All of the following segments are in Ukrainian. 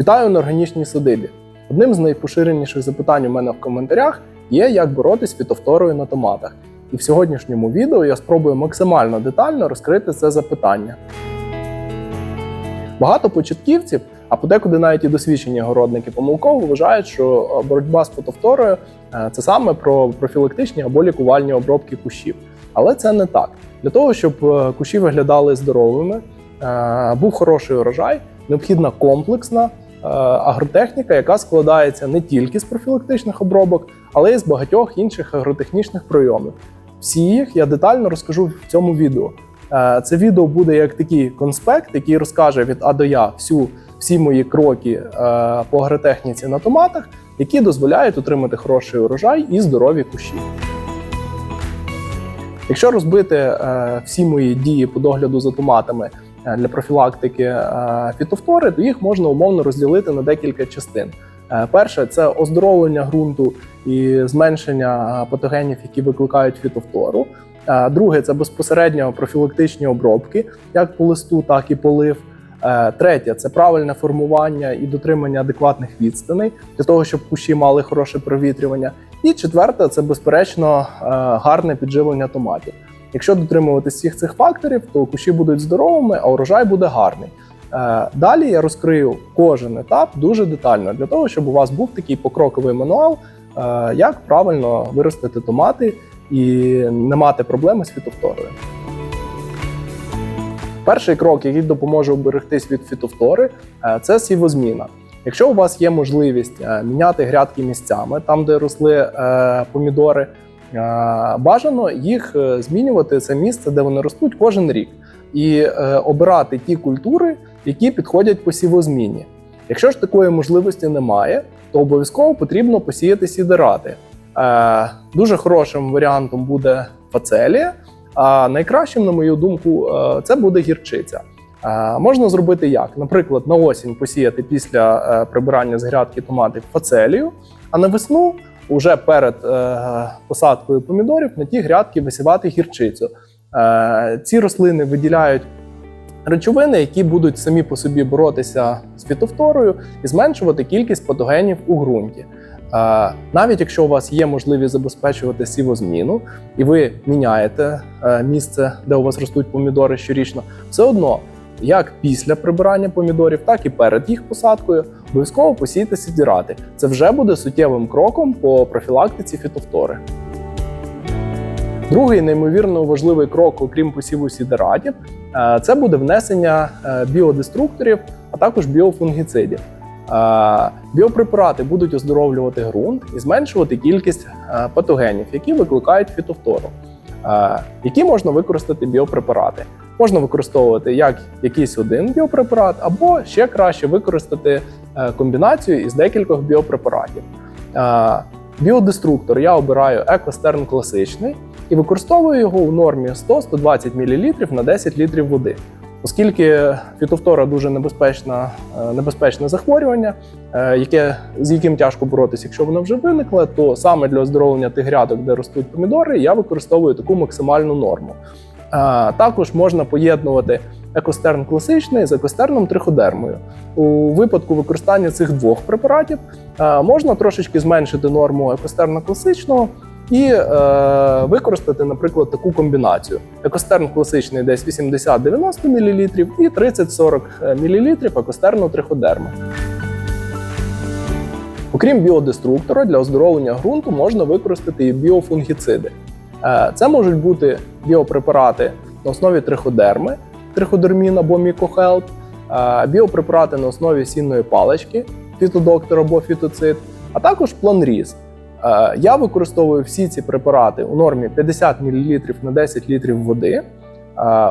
Вітаю на органічній садибі. Одним з найпоширеніших запитань у мене в коментарях є, як боротися з фітофторою на томатах. І в сьогоднішньому відео я спробую максимально детально розкрити це запитання. Багато початківців, а подекуди навіть і досвідчені городники помилково вважають, що е, боротьба з фітофторою е, це саме про профілактичні або лікувальні обробки кущів. Але це не так. Для того, щоб е, кущі виглядали здоровими, був хороший урожай, необхідна комплексна агротехніка, яка складається не тільки з профілактичних обробок, але й з багатьох інших агротехнічних прийомів. Всі їх я детально розкажу в цьому відео. Е, Це відео буде як такий конспект, який розкаже від А до Я всю, всі мої кроки е, по агротехніці на томатах, які дозволяють отримати хороший урожай і здорові кущі. Якщо розбити е, всі мої дії по догляду за томатами е, для профілактики е, фітофтори, то їх можна умовно розділити на декілька частин. Е, Перше це оздоровлення ґрунту і зменшення е, патогенів, які викликають фітофтору. Е, Друге це безпосередньо профілактичні обробки, як по листу, так і полив. Е, Третє це правильне формування і дотримання адекватних відстаней для того, щоб кущі мали хороше провітрювання. І четверте це безперечно е, гарне підживлення томатів. Якщо дотримуватись всіх цих факторів, то кущі будуть здоровими, а урожай буде гарний. Е, Далі я розкрию кожен етап дуже детально для того, щоб у вас був такий покроковий мануал, е, як правильно виростити томати і не мати проблеми з фітофторою. Перший крок, який допоможе уберегтись від фітофтори, е, це сівозміна. Якщо у вас є можливість міняти грядки місцями, там де росли помідори, бажано їх е, змінювати це місце, де вони ростуть кожен рік, і е, обирати ті культури, які підходять по сівозміні. Якщо ж такої можливості немає, то обов'язково потрібно посіяти сідерати. Е, дуже хорошим варіантом буде фацелія, а найкращим, на мою думку, це буде гірчиця. Можна зробити як? Наприклад, на осінь посіяти після прибирання з грядки томатів фацелію, а на весну, уже перед е, посадкою помідорів, на ті грядки висівати гірчицю. Е, Ці рослини виділяють речовини, які будуть самі по собі боротися з фітофторою і зменшувати кількість патогенів у ґрунті. Е, Навіть якщо у вас є можливість забезпечувати сівозміну, і ви міняєте е, місце, де у вас ростуть помідори щорічно, все одно, як після прибирання помідорів, так і перед їх посадкою, обов'язково посійте сідірати. Це вже буде суттєвим кроком по профілактиці фітофтори. Другий неймовірно важливий крок, окрім посіву сідератів, е, це буде внесення е, біодеструкторів, а також біофунгіцидів. Е, Біопрепарати будуть оздоровлювати ґрунт і зменшувати кількість патогенів, які викликають фітофтору. Е, Які можна використати біопрепарати? Можна використовувати як якийсь один біопрепарат, або ще краще використати е, комбінацію із декількох біопрепаратів. Е, Біодеструктор я обираю екостерн класичний і використовую його у нормі 100-120 мл на 10 літрів води. Оскільки фітофтора дуже небезпечна, е, небезпечне захворювання, яке, з яким тяжко боротися, якщо воно вже виникло, то саме для оздоровлення тих грядок, де ростуть помідори, я використовую таку максимальну норму. Е, Також можна поєднувати екостерн класичний з екостерном триходермою. У випадку використання цих двох препаратів е, можна трошечки зменшити норму екостерна класичного і е, використати, наприклад, таку комбінацію. Екостерн класичний десь 80-90 мл і 30-40 мл екостерну триходерми. Окрім біодеструктора, для оздоровлення ґрунту можна використати і біофунгіциди. Е, Це можуть бути біопрепарати на основі триходерми, триходермін або мікохелп, е, біопрепарати на основі сінної палички, фітодоктор або фітоцид, а також планріз. Е, Я використовую всі ці препарати у нормі 50 мл на 10 літрів води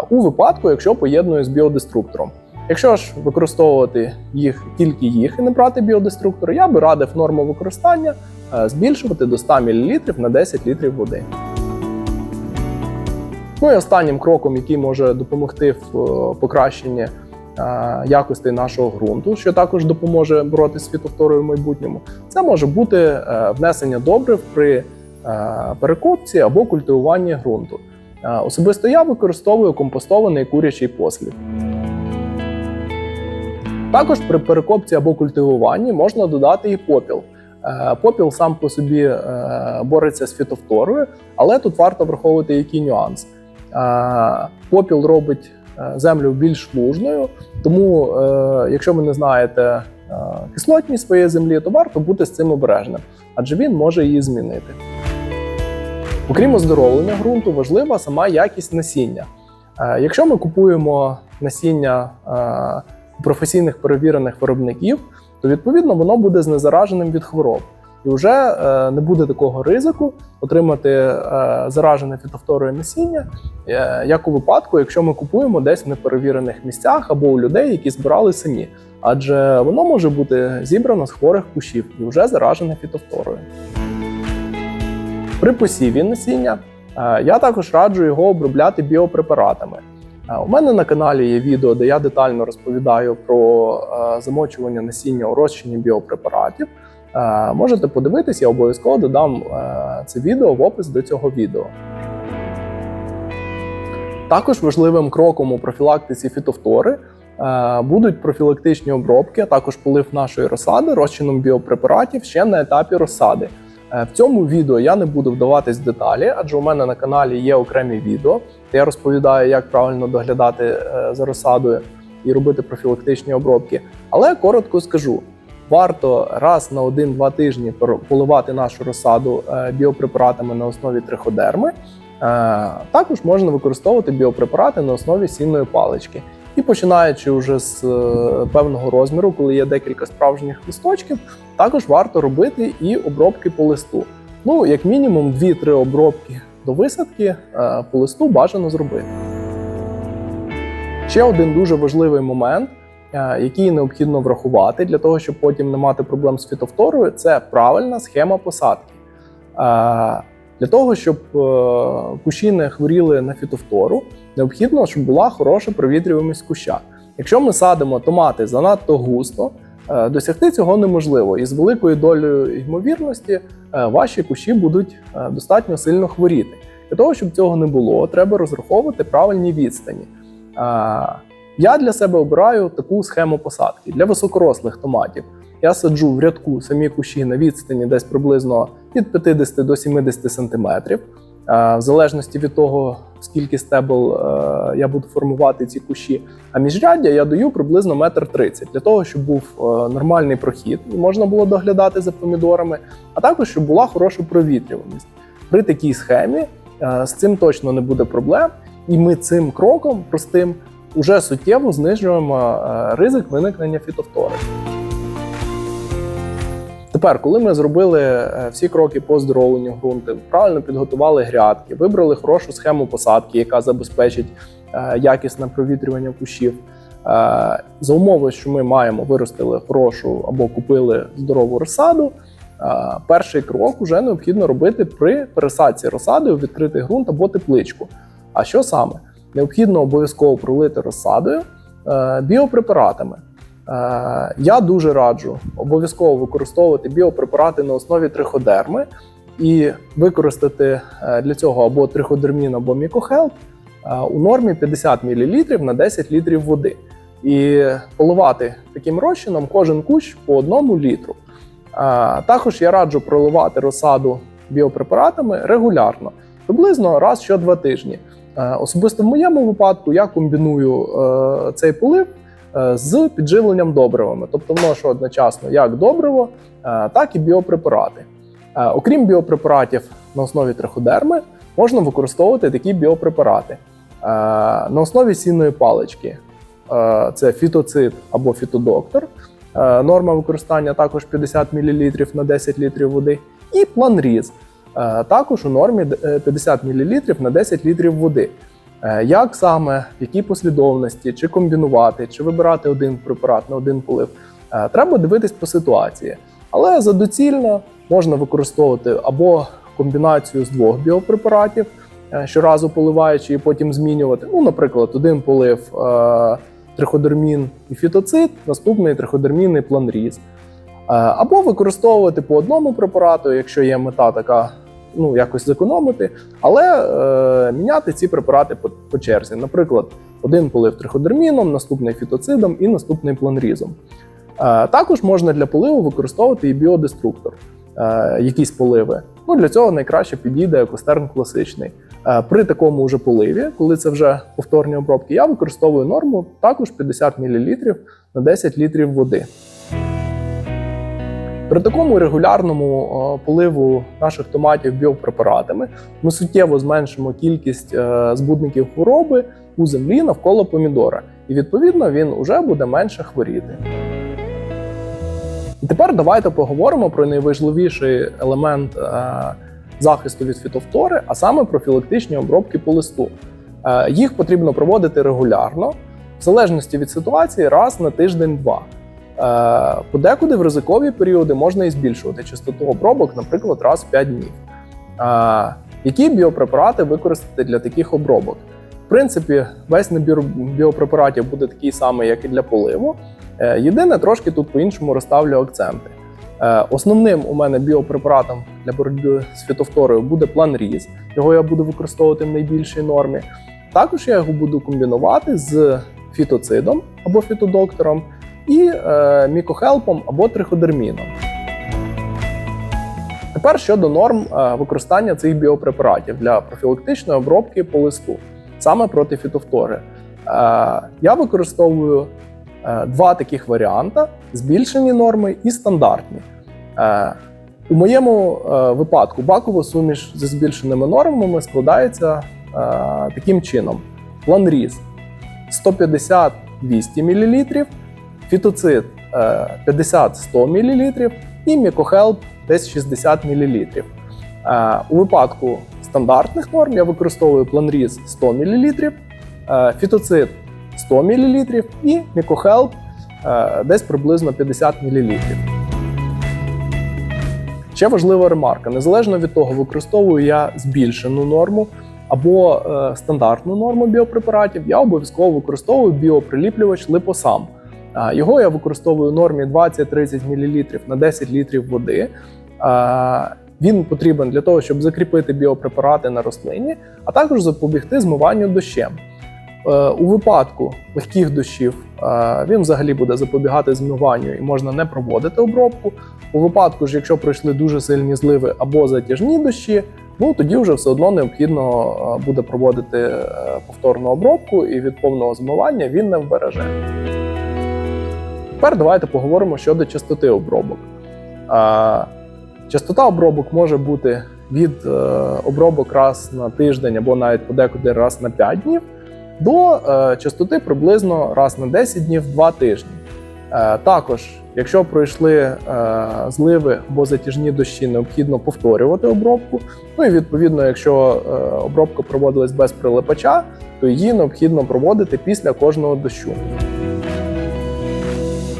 у випадку, якщо поєдную з біодеструктором. Якщо ж використовувати їх тільки їх і не брати біодеструктор, я би радив норму використання збільшувати до 100 мл на 10 літрів води. Ну і останнім кроком, який може допомогти в е, покращенні е, якості нашого ґрунту, що також допоможе боротися з фітофторою в майбутньому, це може бути е, внесення добрив при перекопці або культивуванні ґрунту. Особисто я використовую компостований курячий послід. Також при перекопці або культивуванні можна додати і попіл. Попіл сам по собі бореться з фітофторою, але тут варто враховувати який нюанс. Попіл робить е, землю більш лужною, тому е, якщо ви не знаєте е, кислотність своєї землі, то варто бути з цим обережним, адже він може її змінити. Окрім оздоровлення ґрунту, важлива сама якість насіння. Якщо ми купуємо насіння професійних перевірених виробників, то відповідно воно буде знезараженим від хвороб. І вже е, не буде такого ризику отримати е, заражене фітофторою насіння, е, як у випадку, якщо ми купуємо десь в неперевірених місцях або у людей, які збирали самі. Адже воно може бути зібрано з хворих кущів і вже заражене фітофторою. При посіві насіння я також раджу його обробляти біопрепаратами. У мене на каналі є відео, де я детально розповідаю про замочування насіння у розчині біопрепаратів. Е, Можете подивитись, я обов'язково додам е, це відео в опис до цього відео. Також важливим кроком у профілактиці фітофтори е, будуть профілактичні обробки, а також полив нашої розсади розчином біопрепаратів ще на етапі розсади. В цьому відео я не буду вдаватись в деталі, адже у мене на каналі є окремі відео, де я розповідаю, як правильно доглядати за розсадою і робити профілактичні обробки. Але коротко скажу: варто раз на 1-2 тижні поливати нашу розсаду е, біопрепаратами на основі триходерми. Е, Також можна використовувати біопрепарати на основі сінної палички. І починаючи вже з е, певного розміру, коли є декілька справжніх листочків, також варто робити і обробки по листу. Ну, як мінімум, 2-3 обробки до висадки по листу бажано зробити. Ще один дуже важливий момент, е, який необхідно врахувати для того, щоб потім не мати проблем з фітофторою, це правильна схема посадки. Е, Для того, щоб е, кущі не хворіли на фітофтору, необхідно, щоб була хороша провітрюваність куща. Якщо ми садимо томати занадто густо, досягти цього неможливо, і з великою долею ймовірності ваші кущі будуть достатньо сильно хворіти. Для того, щоб цього не було, треба розраховувати правильні відстані. Я для себе обираю таку схему посадки для високорослих томатів. Я саджу в рядку самі кущі на відстані десь приблизно від 50 до 70 сантиметрів. Е, В залежності від того, скільки стебел е, я буду формувати ці кущі. А міжряддя я даю приблизно метр тридцять для того, щоб був е, нормальний прохід і можна було доглядати за помідорами, а також щоб була хороша провітрюваність. При такій схемі з цим точно не буде проблем, і ми цим кроком простим уже суттєво знижуємо е, ризик виникнення фітофтори. Тепер, коли ми зробили е, всі кроки по оздоровленню ґрунту, правильно підготували грядки, вибрали хорошу схему посадки, яка забезпечить е, якісне провітрювання кущів. За умови, що ми маємо виростили хорошу або купили здорову розсаду. Перший крок вже необхідно робити при пересадці розсади у відкритий ґрунт або тепличку. А що саме? Необхідно обов'язково пролити розсадою е, біопрепаратами. Е, Я дуже раджу обов'язково використовувати біопрепарати на основі триходерми і використати е, для цього або триходермін, або мікохелп у нормі 50 мл на 10 літрів води. І поливати таким розчином кожен кущ по одному літру. Також я раджу проливати розсаду біопрепаратами регулярно, приблизно раз що два тижні. Е, Особисто в моєму випадку я комбіную е, цей полив е, з підживленням добривами, тобто вношу одночасно як добриво, так і біопрепарати. Окрім біопрепаратів на основі триходерми, можна використовувати такі біопрепарати. На основі сінної палички це фітоцид або фітодоктор. Норма використання також 50 мл на 10 літрів води. І планріз також у нормі е, 50 мл на 10 літрів води. Е, Як саме, в якій послідовності, чи комбінувати, чи вибирати один препарат на один полив, е, треба дивитись по ситуації. Але за доцільно можна використовувати або комбінацію з двох біопрепаратів, е, щоразу поливаючи і потім змінювати. Ну, наприклад, один полив е, триходермін і фітоцид, наступний триходермін і планріз. Е, Або використовувати по одному препарату, якщо є мета така, ну якось зекономити, але е, міняти ці препарати по, по черзі. Наприклад, Один полив триходерміном, наступний фітоцидом і наступний планрізом. Е, Також можна для поливу використовувати і біодеструктор, е, якісь поливи. Ну, для цього найкраще підійде екостерн класичний. Е, При такому вже поливі, коли це вже повторні обробки, я використовую норму також 50 мл на 10 літрів води. При такому регулярному е, поливу наших томатів біопрепаратами ми суттєво зменшимо кількість е, збудників хвороби у землі навколо помідора, і відповідно він вже буде менше хворіти. І тепер давайте поговоримо про найважливіший елемент е, захисту від фітофтори, а саме профілактичні обробки по листу. Їх потрібно проводити регулярно, в залежності від ситуації, раз на тиждень-два. Е, Подекуди в ризикові періоди можна і збільшувати частоту обробок, наприклад, раз в 5 днів. Е, Які біопрепарати використати для таких обробок? В принципі, весь набір біопрепаратів буде такий самий, як і для поливу. Е, Єдине, трошки тут по-іншому розставлю акценти. Основним у мене біопрепаратом для боротьби з фітофторою буде план різ. Його я буду використовувати в найбільшій нормі. Також я його буду комбінувати з фітоцидом або фітодоктором і е, мікохелпом або триходерміном. Тепер щодо норм е, використання цих біопрепаратів для профілактичної обробки по листу, саме проти фітофтори. Е, я використовую е, два таких варіанти: збільшені норми і стандартні. У моєму випадку бакова суміш зі збільшеними нормами складається таким чином: план різ 150-200 мл, фітоцид е, 50-100 мл і мікохелп десь 60 мл. Е, У випадку стандартних норм я використовую планріз 100 мл, фітоцид 100 мл і мікохелп е, десь приблизно 50 мл. Ще важлива ремарка: незалежно від того, використовую я збільшену норму або е, стандартну норму біопрепаратів, я обов'язково використовую біоприліплювач липосам. Його я використовую в нормі 20-30 мл на 10 літрів води. Він потрібен для того, щоб закріпити біопрепарати на рослині, а також запобігти змиванню дощем. Е, У випадку легких дощів е, він взагалі буде запобігати змиванню і можна не проводити обробку. У випадку ж, якщо пройшли дуже сильні зливи або затяжні дощі, ну тоді вже все одно необхідно е, буде проводити повторну обробку, і від повного змивання він не вбереже. Тепер давайте поговоримо щодо частоти обробок. Частота обробок може бути від е, обробок раз на тиждень або навіть подекуди раз на 5 днів до е, частоти приблизно раз на 10 днів 2 тижні. Е, також, якщо пройшли зливи або затяжні дощі, необхідно повторювати обробку. Ну і відповідно, якщо обробка проводилась без прилипача, то її необхідно проводити після кожного дощу.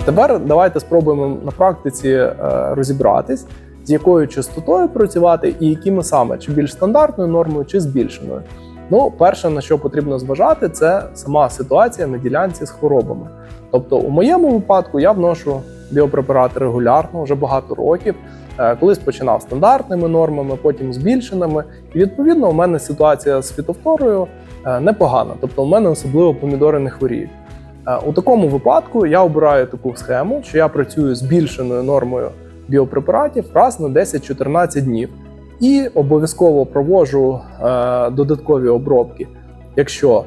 Тепер давайте спробуємо на практиці е, розібратись, з якою частотою працювати і якими саме, чи більш стандартною нормою, чи збільшеною. Ну, перше, на що потрібно зважати, це сама ситуація на ділянці з хворобами. Тобто, у моєму випадку я вношу біопрепарати регулярно, вже багато років. Е, Колись починав стандартними нормами, потім збільшеними. І відповідно, у мене ситуація з фітофторою е, непогана. Тобто, у мене особливо помідори не хворіють. Е, У такому випадку я обираю таку схему, що я працюю з збільшеною нормою біопрепаратів раз на 10-14 днів і обов'язково проводжу е, додаткові обробки, якщо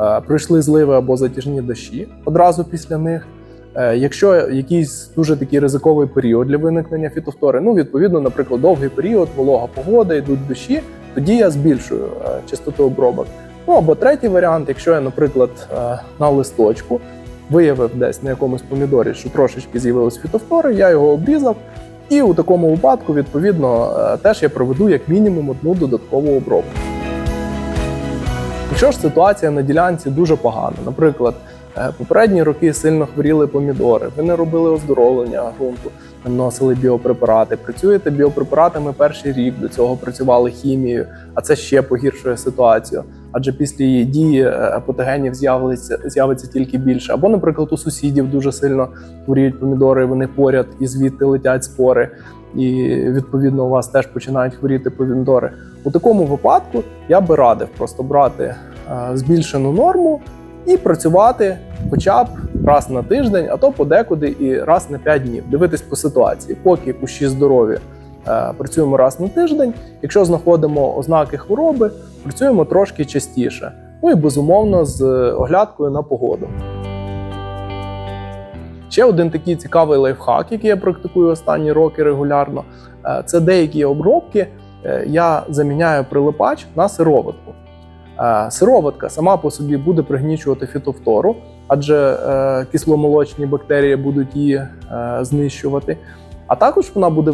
е, пройшли зливи або затяжні дощі одразу після них. Якщо якийсь дуже такий ризиковий період для виникнення фітофтори, ну відповідно, наприклад, довгий період, волога погода, йдуть дощі, тоді я збільшую частоту обробок. Ну або третій варіант, якщо я, наприклад, е, на листочку виявив десь на якомусь помідорі, що трошечки з'явились фітофтори, я його обрізав. І у такому випадку, відповідно, е, теж я проведу як мінімум одну додаткову обробку. Якщо ж ситуація на ділянці дуже погана, наприклад, е, попередні роки сильно хворіли помідори, ви не робили оздоровлення ґрунту, не вносили біопрепарати, працюєте біопрепаратами перший рік, до цього працювали хімією, а це ще погіршує ситуацію. Адже після її дії е, патогенів з'явиться з'явиться тільки більше. Або, наприклад, у сусідів дуже сильно хворіють помідори, вони поряд і звідти летять спори, і відповідно у вас теж починають хворіти помідори. У такому випадку я би радив просто брати е, збільшену норму і працювати хоча б раз на тиждень, а то подекуди і раз на 5 днів. Дивитись по ситуації, поки кущі здорові. е, Працюємо раз на тиждень. Якщо знаходимо ознаки хвороби, працюємо трошки частіше. Ну і безумовно з оглядкою на погоду. Ще один такий цікавий лайфхак, який я практикую останні роки регулярно, е, це деякі обробки е, я заміняю прилипач на сироватку. Е, Сироватка сама по собі буде пригнічувати фітофтору, адже е, кисломолочні бактерії будуть її е, знищувати. А також вона буде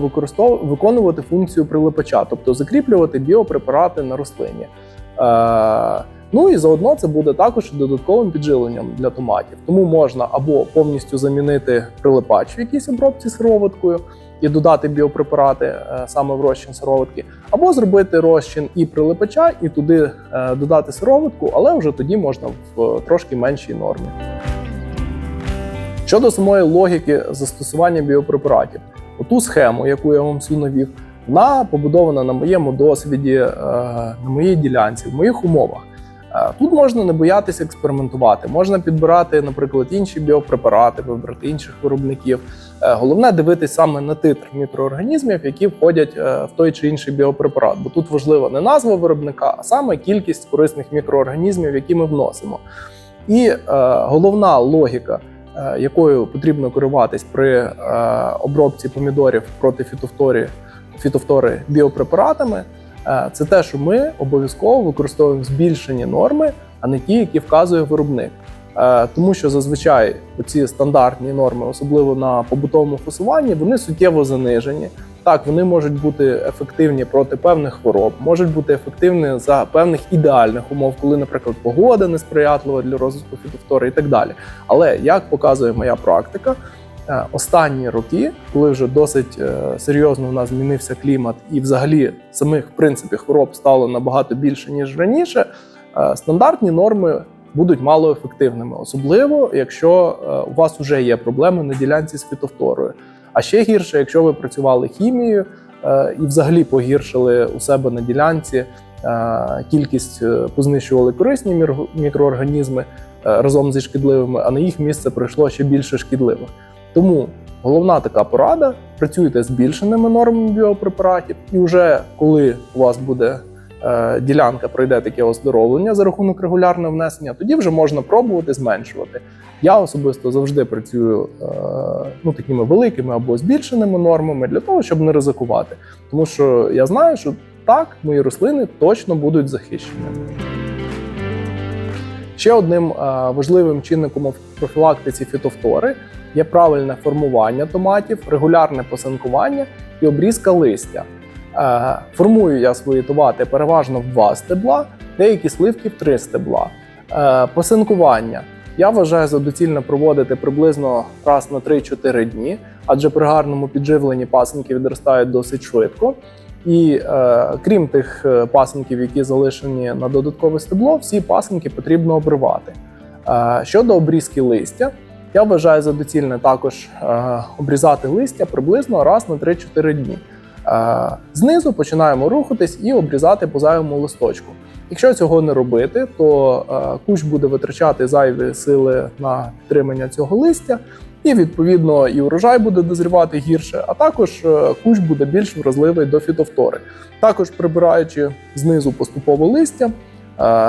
виконувати функцію прилипача, тобто закріплювати біопрепарати на рослині. Ну і заодно це буде також додатковим підживленням для томатів. Тому можна або повністю замінити прилипач в якійсь обробці сироваткою і додати біопрепарати е, саме в розчин сироватки, або зробити розчин і прилипача, і туди е, додати сироватку, але вже тоді можна в е, трошки меншій нормі. Щодо самої логіки застосування біопрепаратів, оту схему, яку я вам навів, вона побудована на моєму досвіді, на моїй ділянці, в моїх умовах. Тут можна не боятися експериментувати, можна підбирати, наприклад, інші біопрепарати, вибрати інших виробників. Е, Головне дивитись саме на титр мікроорганізмів, які входять е, в той чи інший біопрепарат. Бо тут важлива не назва виробника, а саме кількість корисних мікроорганізмів, які ми вносимо. І е, головна логіка, е, якою потрібно керуватись при е, обробці помідорів проти фітофторі, фітофтори біопрепаратами, е, це те, що ми обов'язково використовуємо збільшені норми, а не ті, які вказує виробник. Е, Тому що зазвичай ці стандартні норми, особливо на побутовому фасуванні, вони суттєво занижені. Так, вони можуть бути ефективні проти певних хвороб, можуть бути ефективні за певних ідеальних умов, коли, наприклад, погода несприятлива для розвитку фітофтори і так далі. Але як показує моя практика, е, останні роки, коли вже досить е, серйозно у нас змінився клімат, і взагалі самих в принципі хвороб стало набагато більше ніж раніше, стандартні норми будуть малоефективними, особливо якщо е, у вас вже є проблеми на ділянці з фітофторою. А ще гірше, якщо ви працювали хімією е, і взагалі погіршили у себе на ділянці е, кількість познищували корисні мікроорганізми разом зі шкідливими, а на їх місце прийшло ще більше шкідливих. Тому головна така порада: працюйте з збільшеними нормами біопрепаратів, і вже коли у вас буде ділянка пройде таке оздоровлення за рахунок регулярного внесення, тоді вже можна пробувати зменшувати. Я особисто завжди працюю е, ну, такими великими або збільшеними нормами для того, щоб не ризикувати. Тому що я знаю, що так мої рослини точно будуть захищені. Ще одним е, важливим чинником в профілактиці фітофтори є правильне формування томатів, регулярне посинкування і обрізка листя. Е, Формую я свої томати переважно в два стебла, деякі сливки в три стебла. Е, Посинкування я вважаю за доцільно проводити приблизно раз на 3-4 дні, адже при гарному підживленні пасинки відростають досить швидко. І е, крім тих е, пасинків, які залишені на додаткове стебло, всі пасинки потрібно обривати. Е, щодо обрізки листя, я вважаю за доцільне також е, обрізати листя приблизно раз на 3-4 дні. Е, знизу починаємо рухатись і обрізати по зайвому листочку. Якщо цього не робити, то е, кущ буде витрачати зайві сили на підтримання цього листя, і відповідно і урожай буде дозрівати гірше, а також е, кущ буде більш вразливий до фітофтори. Також прибираючи знизу поступово листя,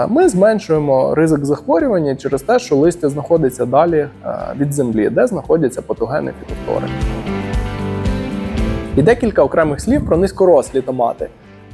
ми зменшуємо ризик захворювання через те, що листя знаходиться далі від землі, де знаходяться патогени фітофтори. І декілька окремих слів про низькорослі томати.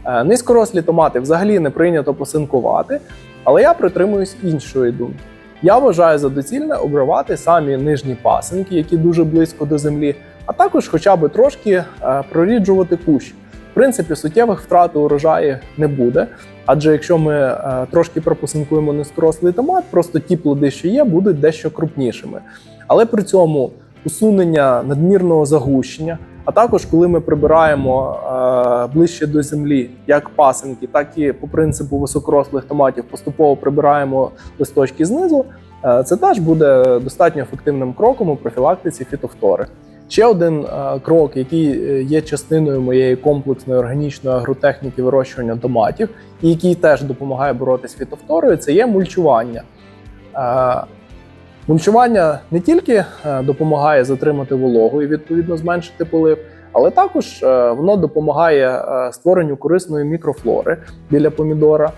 Е, Низькорослі томати взагалі не прийнято посинкувати, але я притримуюсь іншої думки. Я вважаю за доцільне обривати самі нижні пасинки, які дуже близько до землі, а також хоча б трошки е, проріджувати кущ. В принципі, суттєвих втрат у урожаї не буде, адже якщо ми е, трошки пропосинкуємо низькорослий томат, просто ті плоди, що є, будуть дещо крупнішими. Але при цьому усунення надмірного загущення, а також коли ми прибираємо е, ближче до землі як пасинки, так і по принципу високорослих томатів поступово прибираємо листочки знизу. е, Це теж буде достатньо ефективним кроком у профілактиці фітофтори. Ще один е, крок, який є частиною моєї комплексної органічної агротехніки вирощування томатів, і який теж допомагає боротися з фітофторою, це є мульчування. Мульчування не тільки е, допомагає затримати вологу і відповідно зменшити полив, але також е, воно допомагає е, створенню корисної мікрофлори біля помідора.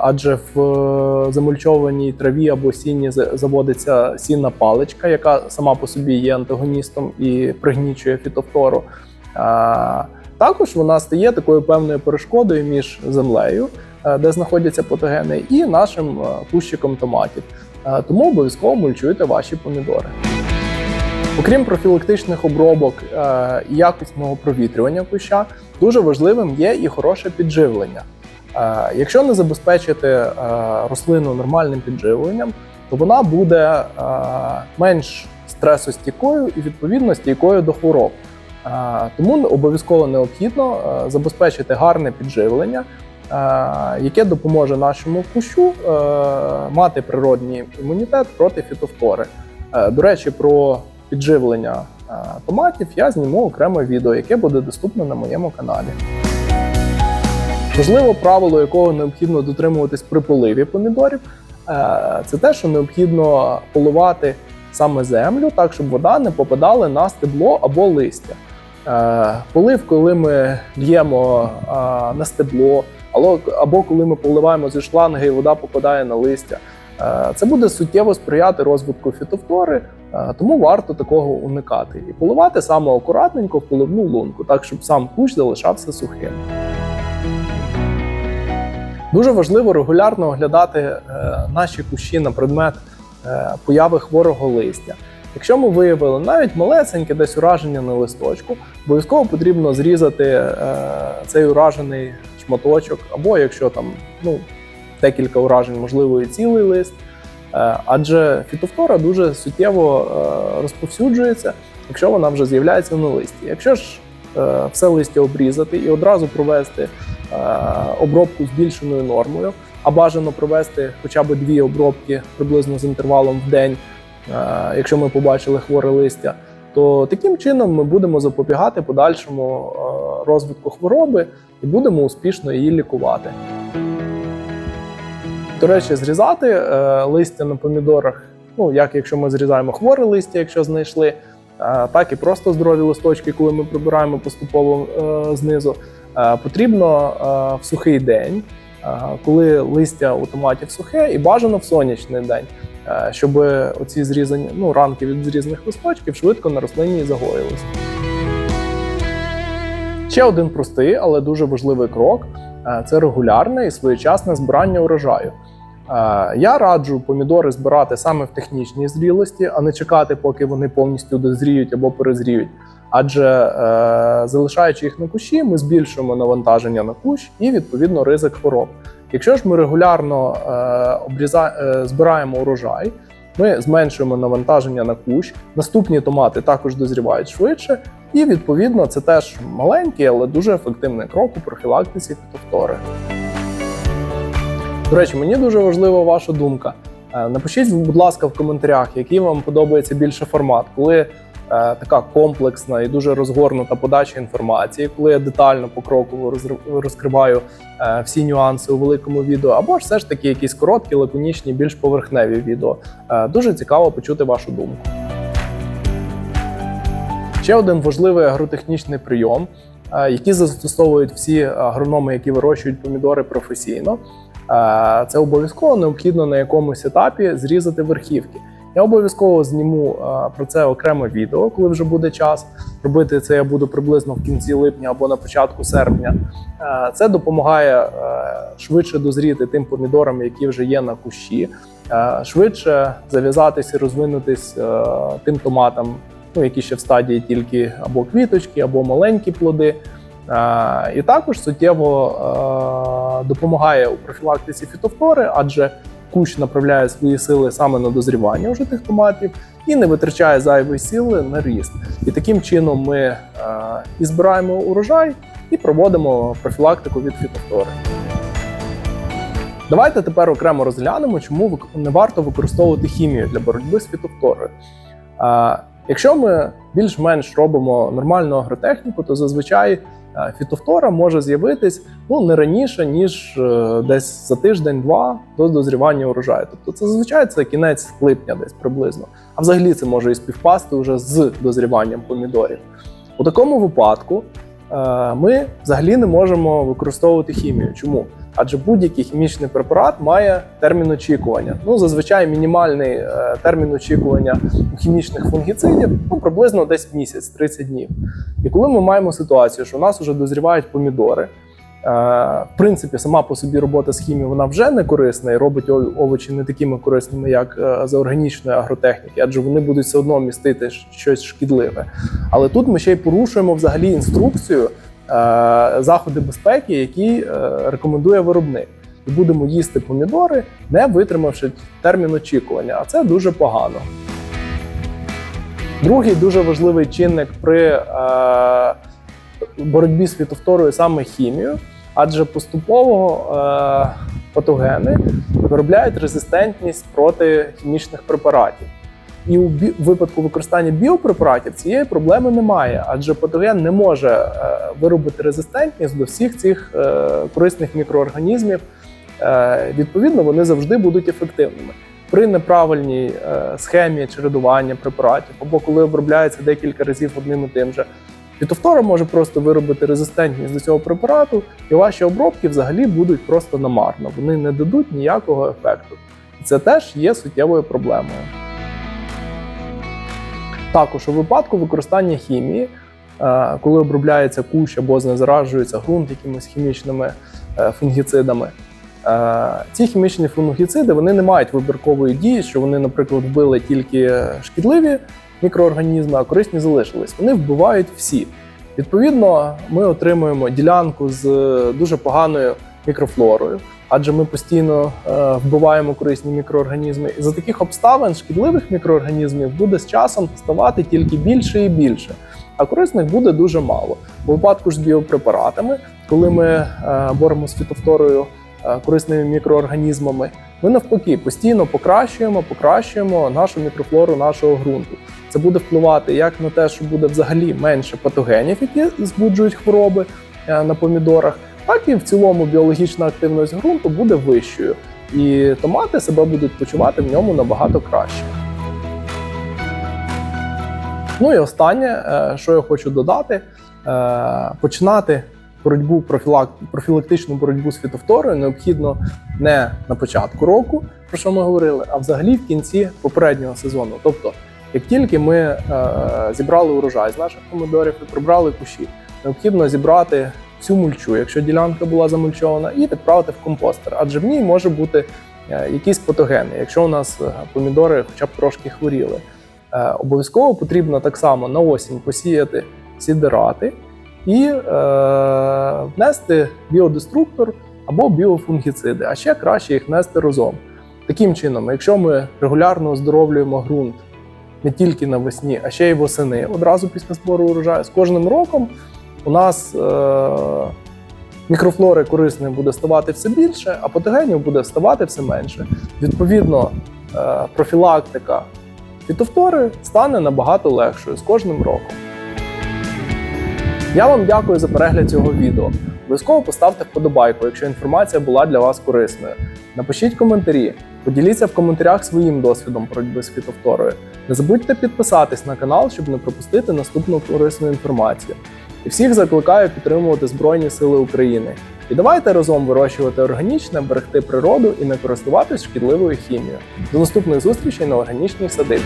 Адже в замульчованій траві або сіні за- заводиться сінна паличка, яка сама по собі є антагоністом і пригнічує фітофтору. Також вона стає такою певною перешкодою між землею, де знаходяться патогени, і нашим кущиком томатів. Е, Тому обов'язково мульчуйте ваші помідори. Окрім профілактичних обробок е, і якісного провітрювання куща, дуже важливим є і хороше підживлення. Е, Якщо не забезпечити рослину нормальним підживленням, то вона буде менш стресостійкою і відповідно стійкою до хвороб. Тому обов'язково необхідно забезпечити гарне підживлення, яке допоможе нашому кущу е, мати природній імунітет проти фітофтори. Е, До речі, про підживлення е, томатів я зніму окреме відео, яке буде доступне на моєму каналі. Важливе правило, якого необхідно дотримуватись при поливі помідорів, е, це те, що необхідно поливати саме землю, так щоб вода не попадала на стебло або листя. Е, Полив, коли ми л'ємо е, на стебло, або- коли ми поливаємо зі шланги і вода попадає на листя, е, це буде суттєво сприяти розвитку фітофтори, е, тому варто такого уникати і поливати саме акуратненько в поливну лунку, так щоб сам кущ залишався сухим. Дуже важливо регулярно оглядати е, наші кущі на предмет появи хворого листя. Якщо ми виявили навіть малесеньке десь ураження на листочку, обов'язково потрібно зрізати цей уражений шматочок, або якщо там ну, декілька уражень, можливо, і цілий лист. Е, адже фітофтора дуже суттєво е, розповсюджується, якщо вона вже з'являється на листі. Якщо ж е, все листя обрізати і одразу провести обробку збільшеною нормою, а бажано провести хоча б дві обробки приблизно з інтервалом в день, якщо ми побачили хворе листя, то таким чином ми будемо запобігати подальшому розвитку хвороби і будемо успішно її лікувати. До речі, зрізати е, листя на помідорах, ну як якщо ми зрізаємо хворе листя, якщо знайшли, е, так і просто здорові листочки, коли ми прибираємо поступово е, знизу. Е, потрібно е, в сухий день, е, коли листя у томатів сухе, і бажано в сонячний день, е, щоб оці зрізані ну, ранки від зрізаних листочків швидко на рослині загоїлися. Ще один простий, але дуже важливий крок е, це регулярне і своєчасне збирання урожаю. Е, Я раджу помідори збирати саме в технічній зрілості, а не чекати, поки вони повністю дозріють або перезріють. Адже е, залишаючи їх на кущі, ми збільшуємо навантаження на кущ і відповідно ризик хвороб. Якщо ж ми регулярно збираємо урожай, ми зменшуємо навантаження на кущ. Наступні томати також дозрівають швидше, і відповідно це теж маленький, але дуже ефективний крок у профілактиці фітофтори. До речі, мені дуже важлива ваша думка. Е, Напишіть, будь ласка, в коментарях, який вам подобається більше формат, коли така комплексна і дуже розгорнута подача інформації, коли я детально покроково розкриваю е, всі нюанси у великому відео, або ж все ж таки якісь короткі, лаконічні, більш поверхневі відео. Е, Дуже цікаво почути вашу думку. Ще один важливий агротехнічний прийом, е, який застосовують всі агрономи, які вирощують помідори професійно. Е, Це обов'язково необхідно на якомусь етапі зрізати верхівки. Я обов'язково зніму е, про це окреме відео, коли вже буде час. Робити це я буду приблизно в кінці липня або на початку серпня. Е, Це допомагає е, швидше дозріти тим помідорам, які вже є на кущі, швидше зав'язатись і розвинутись тим томатам, ну, які ще в стадії тільки або квіточки, або маленькі плоди. І також суттєво допомагає у профілактиці фітофтори, адже кущ направляє свої сили саме на дозрівання вже тих томатів і не витрачає зайвої сили на ріст. І таким чином ми е, і збираємо урожай, і проводимо профілактику від фітофтори. Давайте тепер окремо розглянемо, чому не варто використовувати хімію для боротьби з фітофторою. Е, Якщо ми більш-менш робимо нормальну агротехніку, то зазвичай фітофтора може з'явитись ну не раніше ніж е, десь за тиждень-два до дозрівання урожаю. Тобто це зазвичай це кінець липня, десь приблизно. А взагалі це може і співпасти вже з дозріванням помідорів. У такому випадку е, ми взагалі не можемо використовувати хімію. Чому? Адже будь-який хімічний препарат має термін очікування. Ну, зазвичай мінімальний е, термін очікування у хімічних фунгіцидів ну, приблизно десь місяць, 30 днів. І коли ми маємо ситуацію, що у нас вже дозрівають помідори, е, в принципі, сама по собі робота з хімією вона вже не корисна і робить овочі не такими корисними, як е, за органічної агротехніки, адже вони будуть все одно містити щось шкідливе. Але тут ми ще й порушуємо взагалі інструкцію заходи безпеки, які е, рекомендує виробник. І будемо їсти помідори, не витримавши термін очікування, а це дуже погано. Другий дуже важливий чинник при е, боротьбі з фітофторою саме хімію, адже поступово е, патогени виробляють резистентність проти хімічних препаратів. І у випадку використання біопрепаратів цієї проблеми немає, адже патоген не може е, виробити резистентність до всіх цих е, корисних мікроорганізмів. Е, відповідно, вони завжди будуть ефективними. При неправильній схемі чередування препаратів, або коли обробляється декілька разів одним і тим же, фітофтора може просто виробити резистентність до цього препарату, і ваші обробки взагалі будуть просто намарно. Вони не дадуть ніякого ефекту. І це теж є суттєвою проблемою. Також у випадку використання хімії, е, коли обробляється кущ або знезаражується ґрунт якимись хімічними е, фунгіцидами, е, ці хімічні фунгіциди вони не мають вибіркової дії, що вони, наприклад, вбили тільки шкідливі мікроорганізми, а корисні залишились. Вони вбивають всі. Відповідно, ми отримуємо ділянку з дуже поганою мікрофлорою, адже ми постійно е, вбиваємо корисні мікроорганізми. І за таких обставин шкідливих мікроорганізмів буде з часом ставати тільки більше і більше, а корисних буде дуже мало. У випадку з біопрепаратами, коли ми е, боремося з фітофторою е, корисними мікроорганізмами, ми навпаки постійно покращуємо, покращуємо нашу мікрофлору нашого ґрунту. Це буде впливати як на те, що буде взагалі менше патогенів, які збуджують хвороби на помідорах, так і в цілому біологічна активність ґрунту буде вищою, і томати себе будуть почувати в ньому набагато краще. Ну і останнє, е, що я хочу додати, е, починати боротьбу профілактичну боротьбу з фітофторою необхідно не на початку року, про що ми говорили, а взагалі в кінці попереднього сезону. Тобто, як тільки ми е, зібрали урожай з наших помідорів і прибрали кущі, необхідно зібрати всю мульчу, якщо ділянка була замульчована, і відправити в компостер, адже в ній може бути е, якісь патогени, якщо у нас е, помідори хоча б трошки хворіли. Е, Обов'язково потрібно так само на осінь посіяти сідерати і е, внести біодеструктор або біофунгіциди, а ще краще їх внести разом. Таким чином, якщо ми регулярно оздоровлюємо ґрунт не тільки навесні, а ще й восени, одразу після збору урожаю, з кожним роком у нас е, мікрофлори корисної буде ставати все більше, а патогенів буде ставати все менше. Відповідно, е, профілактика фітофтори стане набагато легшою з кожним роком. Я вам дякую за перегляд цього відео. Обов'язково поставте вподобайку, якщо інформація була для вас корисною. Напишіть коментарі, поділіться в коментарях своїм досвідом боротьби з фітофторою. Не забудьте підписатись на канал, щоб не пропустити наступну корисну інформацію. І всіх закликаю підтримувати Збройні Сили України. І давайте разом вирощувати органічне, берегти природу і не користуватись шкідливою хімією. До наступних зустрічей на органічній садибі.